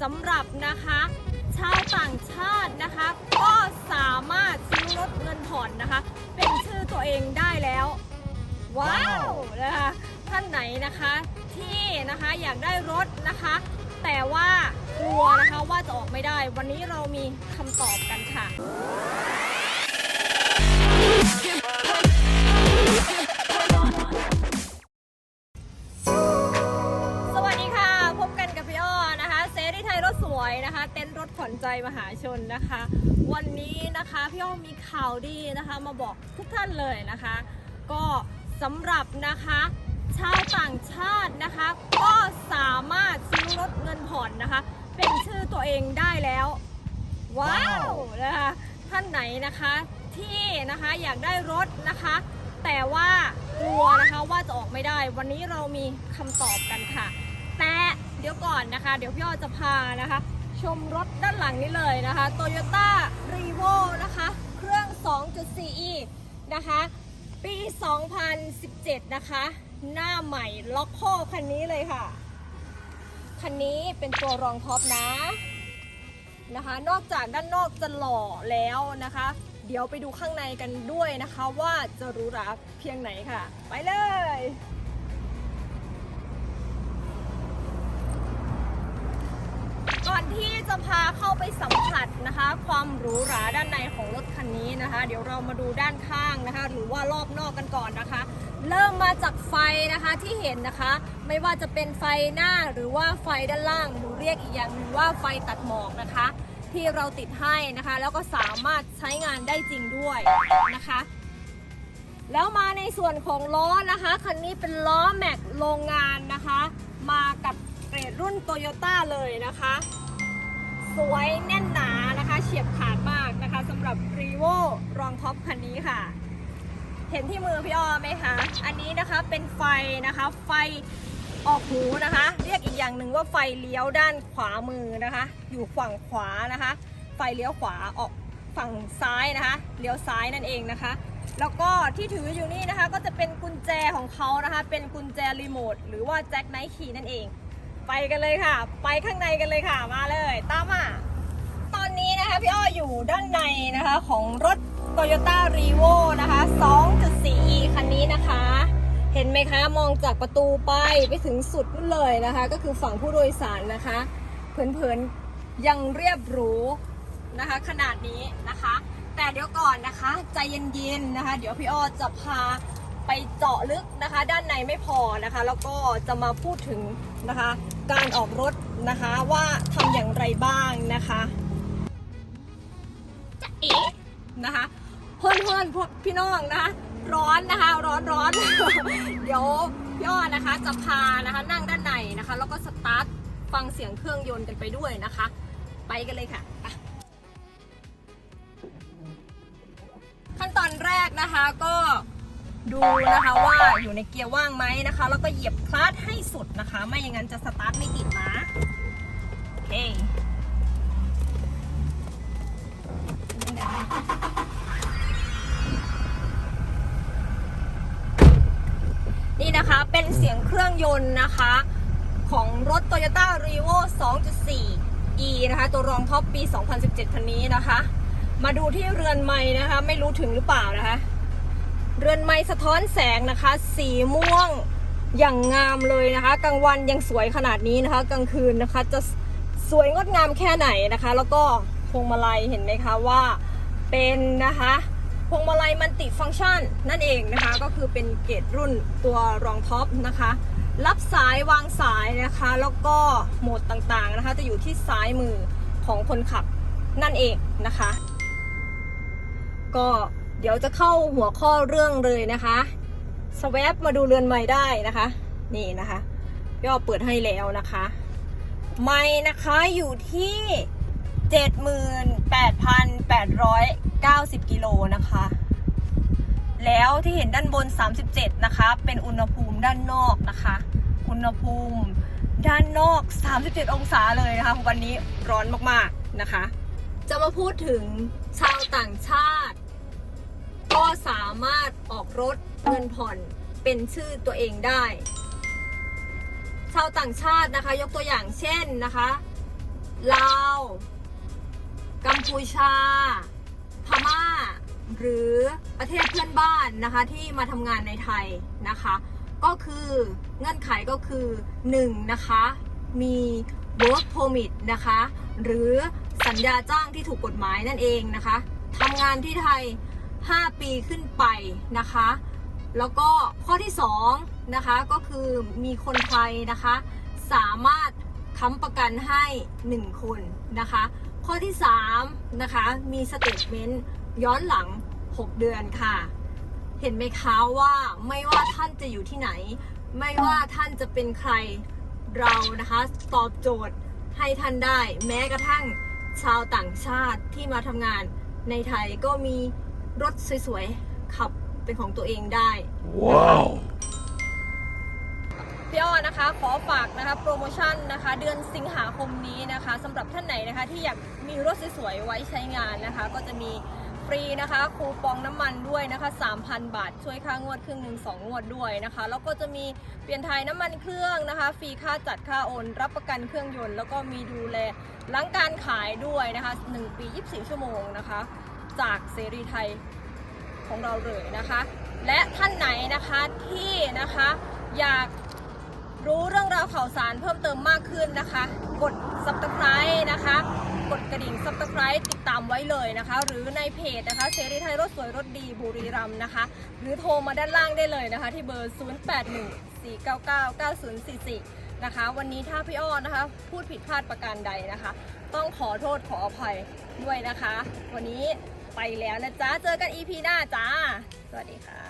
สำหรับนะคะชาวต่างชาตินะคะ ก็สามารถซื้อรถเงินผ่อนนะคะ เป็นชื่อตัวเองได้แล้ว ว้าวนะคะท่านไหนนะคะที่นะคะอยากได้รถนะคะ แต่ว่ากลัวนะคะว่าจะออกไม่ได้ วันนี้เรามีคำตอบกันค่ะ วยนะคะ เต้นรถขวัญใจมหาชนนะคะ วันนี้นะคะพี่อ้อมีข่าวดีนะคะ มาบอกทุกท่านเลยนะคะ ก็สำหรับนะคะชาวต่างชาตินะคะ ก็สามารถซื้อรถเงินผ่อนนะคะ เป็นชื่อตัวเองได้แล้ว ว้าวนะคะท่านไหนนะคะที่นะคะอยากได้รถนะคะ แต่ว่ากลัวนะคะว่าจะออกไม่ได้ วันนี้เรามีคำตอบกันค่ะ แต่เดี๋ยวก่อนนะคะ เดี๋ยวพี่อ้อจะพานะคะ ชมรถด้านหลังนี้เลยนะคะ Toyota r e v o นะคะ เครื่อง 2.4e นะคะ ปี 2017 นะคะ หน้าใหม่ล็อกโคคันนี้เลยค่ะ คันนี้เป็นตัวรองท็อปนะนะคะ นอกจากด้านนอกจะหล่อแล้วนะคะ เดี๋ยวไปดูข้างในกันด้วยนะคะว่าจะรู้ราเพียงไหนค่ะ ไปเลย ก่อนที่จะพาเข้าไปสัมผัสนะคะ ความหรูหราด้านในของรถคันนี้นะคะ เดี๋ยวเรามาดูด้านข้างนะคะ หรือว่ารอบนอกกันก่อนนะคะ เริ่มมาจากไฟนะคะที่เห็นนะคะ ไม่ว่าจะเป็นไฟหน้าหรือว่าไฟด้านล่างหรือเรียกอีกอย่างหนึ่งว่าไฟตัดหมอกนะคะ ที่เราติดให้นะคะ แล้วก็สามารถใช้งานได้จริงด้วยนะคะแล้วมาในส่วนของล้อนะคะ คันนี้เป็นล้อแม็กโรงงานนะคะ มากับ รุ่นโตโยต้าเลยนะคะ สวยแน่นหนานะคะ เฉียบขาดมากนะคะสำหรับ r e v o รองท็อปคันนี้ค่ะ เห็นที่มือพี่อ้อไหมคะ อันนี้นะคะเป็นไฟนะคะ ไฟออกหูนะคะ เรียกอีกอย่างหนึ่งว่าไฟเลี้ยวด้านขวามือนะคะ อยู่ฝั่งขวานะคะ ไฟเลี้ยวขวาออกฝั่งซ้ายนะคะ เลี้ยวซ้ายนั่นเองนะคะ แล้วก็ที่ถืออยู่นี่นะคะ ก็จะเป็นกุญแจของเขานะคะ เป็นกุญแจรีโมทหรือว่าแจ็คไนท์คีย์นั่นเอง ไปกันเลยค่ะ ไปข้างในกันเลยค่ะมาเลย ตามมาตอนนี้นะคะพี่อ้ออยู่ด้านในนะคะของรถ Toyota r e v o นะคะ 2.4e คันนี้นะคะ เห็นไหมคะมองจากประตูไปไปถึงสุดนู่นเลยนะคะ ก็คือฝั่งผู้โดยสารนะคะ เผินๆยังเรียบหรูนะคะ ขนาดนี้นะคะ แต่เดี๋ยวก่อนนะคะ ใจเย็นๆนะคะ เดี๋ยวพี่อ้อจะพา ไปเจาะลึกนะคะ ด้านในไม่พอนะคะ แล้วก็จะมาพูดถึงนะคะ การออกรถนะคะว่าทำอย่างไรบ้างนะคะจะเอ๋นะคะเพื่อนเพื่อนๆพวกพี่น้องนะคะ ร้อนนะคะร้อนร้อนเดี๋ยวพี่อนะคะจะพานะคะนั่งด้านในนะคะ แล้วก็สตาร์ทฟังเสียงเครื่องยนต์กันไปด้วยนะคะ ไปกันเลยค่ะขั้นตอนแรกนะคะก็ ดูนะคะว่าอยู่ในเกียร์ว่างไหมนะคะ แล้วก็เหยียบคลัตช์ให้สุดนะคะ ไม่อย่างนั้นจะสตาร์ทไม่ติดนะโอเคนี่นะคะเป็นเสียงเครื่องยนต์นะคะ ของรถ Toyota r e v o 2.4e นะคะ ตัวรองท็อปปี 2017 คันนี้นะคะ มาดูที่เรือนไม้นะคะ ไม่รู้ถึงหรือเปล่านะคะ เรือนไม้สะท้อนแสงนะคะ สีม่วงอย่างงามเลยนะคะกลางวันยังสวยขนาดนี้นะคะ กลางคืนนะคะ จะสวยงดงามแค่ไหนนะคะ แล้วก็พวงมาลัยเห็นไหมคะว่าเป็นนะคะพวงมาลัยมันติฟังก์ชันนั่นเองนะคะ ก็คือเป็นเกรดรุ่นตัวรองท็อปนะคะ รับสายวางสายนะคะ แล้วก็โหมดต่างๆนะคะ จะอยู่ที่ซ้ายมือของคนขับนั่นเองนะคะ ก็ เดี๋ยวจะเข้าหัวข้อเรื่องเลยนะคะสว p มาดูเรือนไม้ได้นะคะ นี่นะคะพี่อเปิดให้แล้วนะคะ ไม้นะคะอยู่ที่ 78,890 กิโลนะคะ แล้วที่เห็นด้านบน 37 นะคะ เป็นอุณหภูมิด้านนอกนะคะ อุณหภูมิด้านนอก 37 องศาเลยนะคะ วันนี้ร้อนมากๆนะคะ จะมาพูดถึงชาวต่างชาติ สามารถออกรถเงินผ่อนเป็นชื่อตัวเองได้ ชาวต่างชาตินะคะ ยกตัวอย่างเช่นนะคะลาวกัมพูชา พม่า หรือประเทศเพื่อนบ้านนะคะที่มาทำงานในไทยนะคะ ก็คือเงื่อนไขก็คือ 1. นะคะมี work permit นะคะ หรือสัญญาจ้างที่ถูกกฎหมายนั่นเองนะคะทำงานที่ไทย 5 ปีขึ้นไปนะคะ แล้วก็ข้อที่2นะคะก็คือมีคนไทยนะคะ สามารถค้ำประกันให้ 1 คนนะคะ ข้อที่3นะคะมีสเต t เมนต์ย้อนหลัง 6 เดือนค่ะ เห็นไหมคะว่าไม่ว่าท่านจะอยู่ที่ไหน ไม่ว่าท่านจะเป็นใครเรานะคะตอบโจทย์ให้ท่านได้ แม้กระทั่งชาวต่างชาติที่มาทำงานในไทยก็มี รถสวยๆ ขับเป็นของตัวเองได้ Wow. พี่อ้อนะคะ ขอฝากนะคะโปรโมชั่นนะคะ เดือนสิงหาคมนี้นะคะสำหรับท่านไหนนะคะที่อยากมีรถสวยๆ ไว้ใช้งานนะคะ ก็จะมีฟรีนะคะคูปองน้ำมันด้วยนะคะ 3,000 บาท ช่วยค่างวดครึ่งหนึ่งสองงวดด้วยนะคะ แล้วก็จะมีเปลี่ยนถ่ายน้ำมันเครื่องนะคะ ฟรีค่าจัดค่าโอน รับประกันเครื่องยนต์ แล้วก็มีดูแลหลังการขายด้วยนะคะ 1 ปี 24 ชั่วโมงนะคะ จากเสรีไทยของเราเลยนะคะ และท่านไหนนะคะที่นะคะอยากรู้เรื่องราวข่าวสารเพิ่มเติมมากขึ้นนะคะ กด subscribe นะคะ กดกระดิ่ง subscribe ติดตามไว้เลยนะคะ หรือในเพจนะคะเสรีไทยรถสวยรถดีบุรีรัมย์นะคะ หรือโทรมาด้านล่างได้เลยนะคะ ที่เบอร์ 0814999044 นะคะ วันนี้ถ้าพี่อ้อนะคะ พูดผิดพลาดประการใดนะคะ ต้องขอโทษขออภัยด้วยนะคะ วันนี้ ไปแล้วนะจ๊ะ เจอกัน EP หน้าจ้า สวัสดีค่ะ